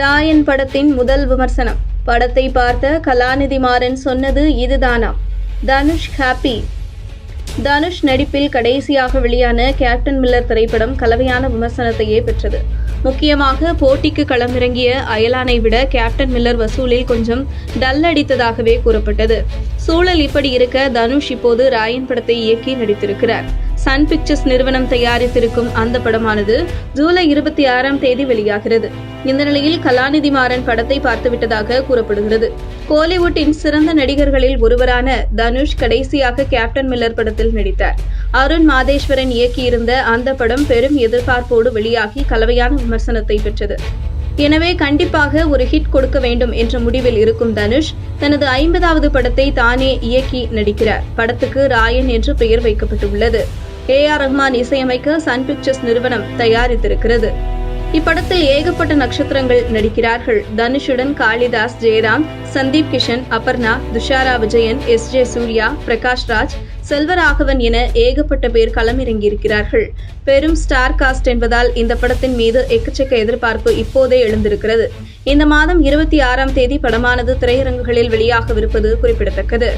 ராயன் படத்தின் முதல் விமர்சனம். படத்தை பார்த்த கலாநிதி மாறன் சொன்னது இதுதானா? தனுஷ் ஹாப்பி. தனுஷ் நடிப்பில் கடைசியாக வெளியான கேப்டன் மில்லர் திரைப்படம் கலவையான விமர்சனத்தையே பெற்றது. முக்கியமாக போட்டிக்கு களமிறங்கிய அயலானை விட கேப்டன் மில்லர் வசூலில் கொஞ்சம் டல் அடித்ததாகவே கூறப்பட்டது. சூழல் இப்படி இருக்க தனுஷ் இப்போது ராயன் படத்தை இயக்கி நடித்திருக்கிறார். சன் பிக்சர்ஸ் நிறுவனம் தயாரித்திருக்கும் அந்த படமானது ஜூலை இருபத்தி ஆறாம் தேதி வெளியாகிறது. இந்த நிலையில் கலாநிதி மாறன் படத்தை பார்த்துவிட்டதாக கூறப்படுகிறது. கோலிவுட்டின் சிறந்த நடிகர்களில் ஒருவரான தனுஷ் கடைசியாக கேப்டன் மில்லர் படத்தில் நடித்தார். அருண் மாதேஸ்வரன் இயக்கியிருந்த அந்த படம் பெரும் எதிர்பார்ப்போடு வெளியாகி கலவையான விமர்சனத்தை பெற்றது. எனவே கண்டிப்பாக ஒரு ஹிட் கொடுக்க வேண்டும் என்ற முடிவில் இருக்கும் தனுஷ் தனது ஐம்பதாவது படத்தை தானே இயக்கி நடிக்கிறார். படத்துக்கு ராயன் என்று பெயர் வைக்கப்பட்டுள்ளது. ஏ ஆர் ரஹ்மான் இசையமைக்க சன் பிக்சர்ஸ் நிறுவனம் தயாரித்திருக்கிறது. இப்படத்தில் ஏகப்பட்ட நட்சத்திரங்கள் நடிக்கிறார்கள். தனுஷுடன் காளிதாஸ் ஜெயராம் சந்தீப் கிஷன் அபர்ணா துஷாரா விஜயன் எஸ் ஜே சூர்யா பிரகாஷ் ராஜ் செல்வராகவன் என ஏகப்பட்ட பேர் களமிறங்கியிருக்கிறார்கள். பெரும் ஸ்டார் காஸ்ட் என்பதால் இந்த படத்தின் மீது எக்கச்சக்க எதிர்பார்ப்பு இப்போதே எழுந்திருக்கிறது. இந்த மாதம் இருபத்தி ஆறாம் தேதி படமானது திரையரங்குகளில் வெளியாகவிருப்பது குறிப்பிடத்தக்கது.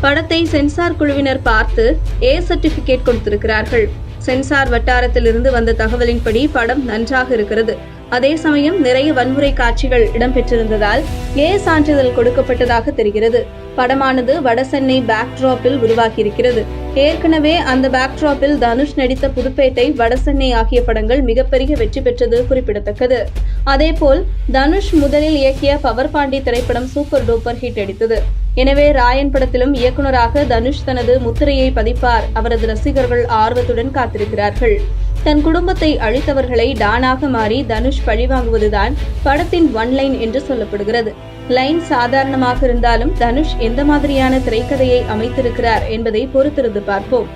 படத்தை சென்சார் குழுவினர் பார்த்து ஏ சர்டிபிகேட் கொடுத்திருக்கிறார்கள். சென்சார் வட்டாரத்திலிருந்து வந்த தகவலின்படி படம் நன்றாக இருக்கிறது. அதே சமயம் நிறைய வன்முறை காட்சிகள் இடம்பெற்றிருந்ததால் ஏ சான்றிதழ் கொடுக்கப்பட்டதாக தெரிகிறது. படமானது வடசென்னை பேக்டிராப்பில் உருவாகியிருக்கிறது. ஏற்கனவே அந்த பேக்டிராப்பில் தனுஷ் நடித்த புதுப்பேட்டை வடசென்னை ஆகிய படங்கள் மிகப்பெரிய வெற்றி பெற்றது குறிப்பிடத்தக்கது. அதேபோல் தனுஷ் முதலில் இயக்கிய பவர் பாண்டி திரைப்படம் சூப்பர் டூப்பர் ஹிட் அடித்தது. எனவே ராயன் படத்திலும் இயக்குனராக தனுஷ் தனது முத்திரையை பதிப்பார். அவரது ரசிகர்கள் ஆர்வத்துடன் காத்திருக்கிறார்கள். தன் குடும்பத்தை அழித்தவர்களை டானாக மாறி தனுஷ் பழிவாங்குவதுதான் படத்தின் ஒன் லைன் என்று சொல்லப்படுகிறது. லைன் சாதாரணமாக இருந்தாலும் தனுஷ் எந்த மாதிரியான திரைக்கதையை அமைத்திருக்கிறார் என்பதை பொறுத்திருந்து பார்ப்போம்.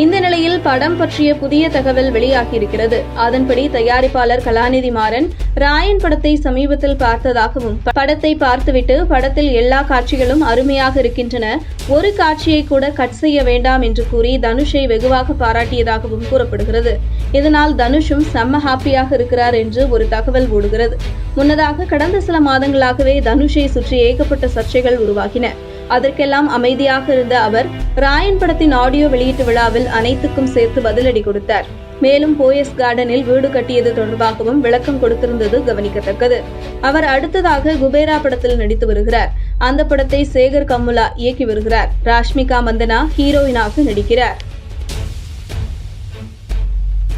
இந்த நிலையில் படம் பற்றிய புதிய தகவல் வெளியாகியிருக்கிறது. அதன்படி தயாரிப்பாளர் கலாநிதி மாறன் ராயன் படத்தை சமீபத்தில் பார்த்ததாகவும் படத்தை பார்த்துவிட்டு படத்தில் எல்லா காட்சிகளும் அருமையாக இருக்கின்றன. ஒரு காட்சியை கூட கட் செய்ய வேண்டாம் என்று கூறி தனுஷை வெகுவாக பாராட்டியதாகவும் கூறப்படுகிறது. இதனால் தனுஷும் செம்ம ஹாப்பியாக இருக்கிறார் என்று ஒரு தகவல் ஓடுகிறது. முன்னதாக கடந்த சில மாதங்களாகவே தனுஷை சுற்றி ஏகப்பட்ட சர்ச்சைகள் உருவாகின. அதற்கெல்லாம் அமைதியாக இருந்த அவர் ராயன் படத்தின் ஆடியோ வெளியீட்டு விழாவில் அனைத்துக்கும் சேர்த்து பதிலடி கொடுத்தார். மேலும் போயஸ் கார்டனில் வீடு கட்டியது தொடர்பாகவும் விளக்கம் கொடுத்திருந்தது கவனிக்கத்தக்கது. அவர் அடுத்ததாக குபேரா படத்தில் நடித்து வருகிறார். அந்த படத்தை சேகர் கம்முலா இயக்கி வருகிறார். ராஷ்மிகா மந்தனா ஹீரோயினாக நடிக்கிறார்.